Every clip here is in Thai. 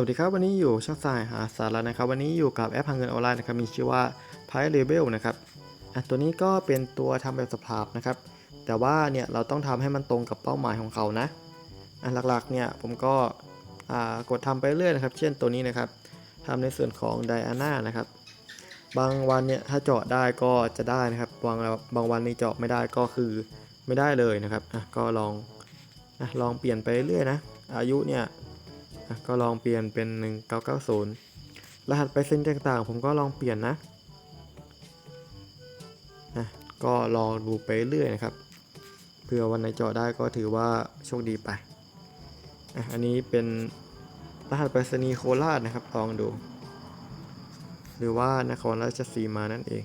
วัสดีครับวันนี้อยู่ช่องสายหาสาระนะครับ วันนี้อยู่กับแอปหาเงินออนไลน์นะครับมีชื่อว่า p i l a b e l นะครับอะตัวนี้ก็เป็นตัวทำแบบสภาพนะครับ แต่ว่าเนี่ยเราต้องทำให้มันตรงกับเป้าหมายของเขานะอะหลักๆเนี่ยผมก็อ่ากดทำไปเรื่อยนะครับ เช่นตัวนี้นะครับทำในส่วนของ Diana นะครับ บางวันเนี่ยถ้าเจาะได้ก็จะได้นะครับบางบางวันนี่เจาะไม่ได้ก็คือไม่ได้เลยนะครับอะก็ลองอะลองเปลี่ยนไปเรื่อยนะอายุเนี่ย ก็ลองเปลี่ยนเป็น 1990 รหัสไปเส้นต่างๆ ผมก็ลองเปลี่ยนนะนะก็ลองดูไปเรื่อยนะครับ เพื่อวันไหนเจาะได้ก็ถือว่าโชคดีไปอะอันนี้เป็นรหัสไปรษณีย์โคราชนะครับลองดู หรือว่านครราชสีมานั่นเอง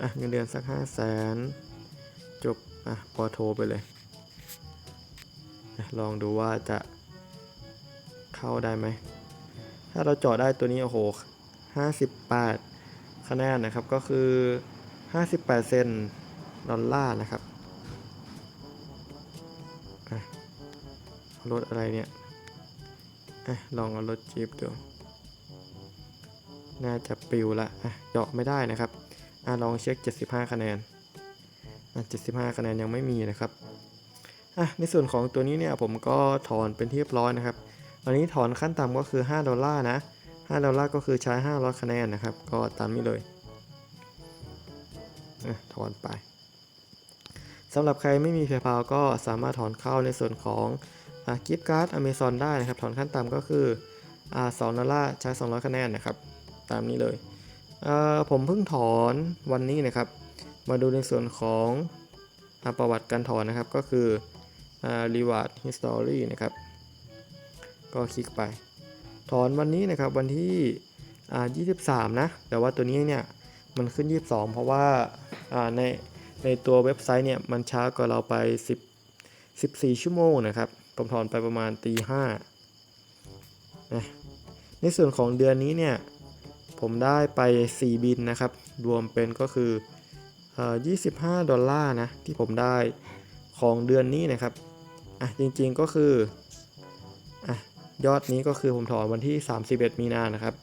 อะเงินเดือนสักห้าแสนจบอะพอโทรไปเลย ลองดูว่าจะ เข้าได้ไหม ถ้าเราเจาะได้ตัวนี้โอ้โห 58 คะแนนนะครับก็คือ 58 เซนดอลลาร์นะครับรถอะไรเนี่ยอะลองเอารถจีบดู น่าจะปิวละอะเจาะไม่ได้นะครับอะลองเช็ค 75 คะแนนอะ75 คะแนนยังไม่มีนะครับอะในส่วนของตัวนี้เนี่ยผมก็ถอนเป็นที่เรียบร้อยนะครับ อันนี้ถอนขั้นต่ำก็คือ 5 ดอลลาร์นะ 5 ดอลลาร์ก็คือใช้ 500 คะแนนนะครับ ก็ตามนี้เลยอถอนไปสำหรับใครไม่มี PayPal ก็สามารถถอนเข้าในส่วนของกิฟต์การ์ด Amazon ได้นะครับ ถอนขั้นต่ำก็คืออ่า2ดอลลาร์ใช้ 200 คะแนนนะครับ ตามนี้เลยเผมเพิ่งถอนวันนี้นะครับ มาดูในส่วนของอประวัติการถอนนะครับก็คืออ่า reward history นะครับ ก็คลิกไป ถอนวันนี้นะครับวันที่อ่า23 นะ แต่ว่าตัวนี้เนี่ยมันขึ้น 22 เพราะว่าอ่าในในตัวเว็บไซต์เนี่ยมันช้ากว่าเราไป 10 14 ชั่วโมงนะครับผมถอนไปประมาณตีห้านะในส่วนของเดือนนี้เนี่ยผมได้ไป 4 บินนะครับ รวมเป็นก็คืออ25 ดอลลาร์นะ ที่ผมได้ของเดือนนี้นะครับ อะ จริงๆก็คือ อะ ยอดนี้ก็คือผมถอนวันที่ 31 มีนานะครับ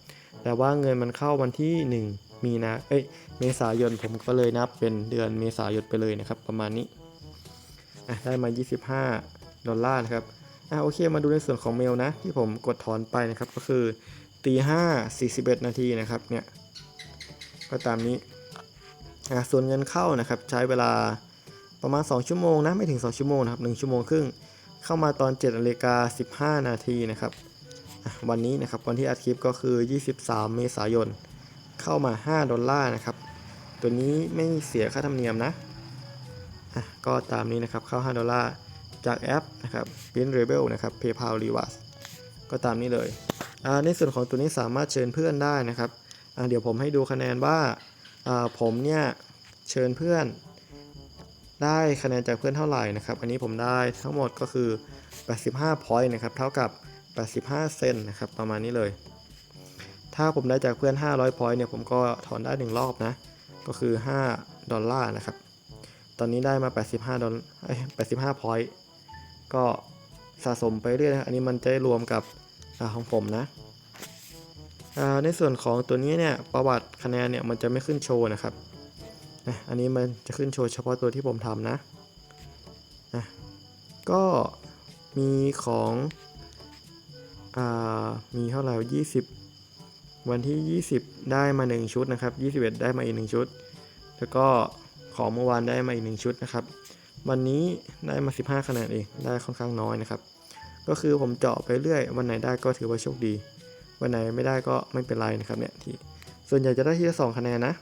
แต่ว่าเงินมันเข้าวันที่ 1 มีนาเอ้ยเมษายนผมก็เลยนับเป็นเดือนเมษายนไปเลยนะครับ ประมาณนี้อะได้มา 25 ดอลลาร์นะครับอะโอเคมาดูในส่วนของเมลนะ ที่ผมกดถอนไปนะครับก็คือตีห้าสี่สิบเอ็ดนาทีนะครับเนี่ยก็ตามนี้อะส่วนเงินเข้านะครับใช้เวลาประมาณ 2 ชั่วโมงนะไม่ถึง 2 ชั่วโมงนะครับ1ชั่วโมงครึ่ง เข้ามาตอน7นาฬิกา15 นาทีนะครับวันนี้นะครับวันที่อัดคลิปก็คือ 23 เมษายน เข้ามา 5 ดอลลาร์นะครับ ตัวนี้ไม่เสียค่าธรรมเนียมนะะก็ตามนี้นะครับเข้า 5 ดอลลาร์จากแอปนะครับ Pin Rebel นะครับ PayPal Rewards ก็ตามนี้เลย ในส่วนของตัวนี้สามารถเชิญเพื่อนได้นะครับ เดี๋ยวผมให้ดูคะแนนว่าผมเนี่ยเชิญเพื่อน ได้คะแนนจากเพื่อนเท่าไหร่นะครับ อันนี้ผมได้ทั้งหมดก็คือ 85 point นะครับ เท่ากับ 85 เซนนะครับ ประมาณนี้เลย ถ้าผมได้จากเพื่อน 500 point เนี่ย ผมก็ถอนได้ 1 รอบนะ ก็คือ 5 ดอลลาร์นะครับ ตอนนี้ได้มา 85 ดอลเอ้ย85 point ก็สะสมไปเรื่อยนะ อันนี้มันจะรวมกับอของผมนะอ่าในส่วนของตัวนี้เนี่ย ประวัติคะแนนเนี่ย มันจะไม่ขึ้นโชว์นะครับ นะอันนี้มันจะขึ้นโชว์เฉพาะตัวที่ผมทำนะนะก็มีของอ่ามีเท่าไหร่ยี่สิบวันที่ 20 ได้มา 1 ชุดนะครับ 21 ได้มาอีก 1 ชุด แล้วก็ของเมื่อวานได้มาอีก 1 ชุดนะครับ วันนี้ได้มา 15คะแนนเอง ได้ค่อนข้างน้อยนะครับ ก็คือผมเจาะไปเรื่อย วันไหนได้ก็ถือว่าโชคดี วันไหนไม่ได้ก็ไม่เป็นไรนะครับเนี่ยที่ส่วนใหญ่จะได้ที่ละสองคะแนนนะ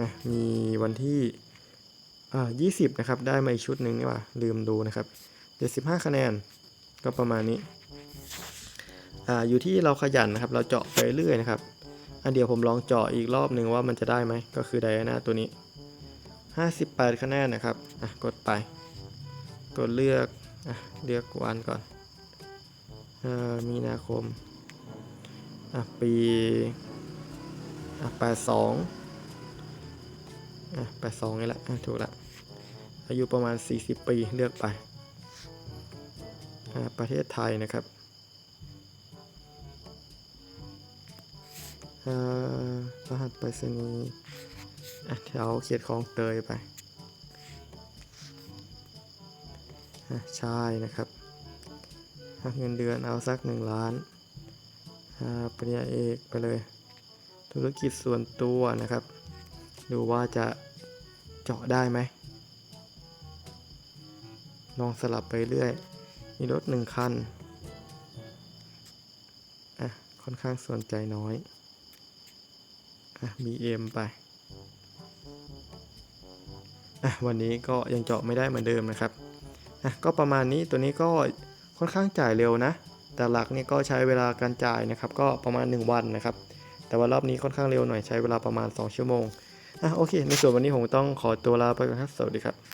นะมีวันที่อ่า20นะครับ ได้มาอีกชุดหนึ่งนี่ว่าลืมดูนะครับ75คะแนน ก็ประมาณนี้อ่าอยู่ที่เราขยันนะครับ เราเจาะไปเรื่อยนะครับอันเดียวผมลองเจาะอีกรอบหนึ่งว่ามันจะได้ไหม ก็คือไดอาน่าตัวนี้ 58 คะแนนนะครับ อะ กดไป กดเลือก อะ เลือกวันก่อนอ่ามีนาคม อะ ปี อะ 82 อะแปดสองนี่แหละอะถูกละ อายุประมาณ 40 ปีเลือกไปอ่าประเทศไทยนะครับอ่ารหัสไปรษณีย์อะแถวเขตคลองเตยไปอะใช่นะครับ เงินเดือนเอาสักหนึ่งล้านอ่าปริญญาเอกไปเลย ธุรกิจส่วนตัวนะครับ ดูว่าจะเจาะได้ไหม ลองสลับไปเรื่อย มีรถหนึ่งคัน อะ ค่อนข้างสนใจน้อย อะ BM ไป อะ วันนี้ก็ยังเจาะไม่ได้เหมือนเดิมนะครับ อะ ก็ประมาณนี้ ตัวนี้ก็ค่อนข้างจ่ายเร็วนะ แต่หลักนี่ก็ใช้เวลาการจ่ายนะครับ ก็ประมาณ 1 วันนะครับ แต่ว่ารอบนี้ค่อนข้างเร็วหน่อย ใช้เวลาประมาณ 2 ชั่วโมง อะโอเค ในส่วนวันนี้ผมต้องขอตัวลาไปก่อนครับ สวัสดีครับ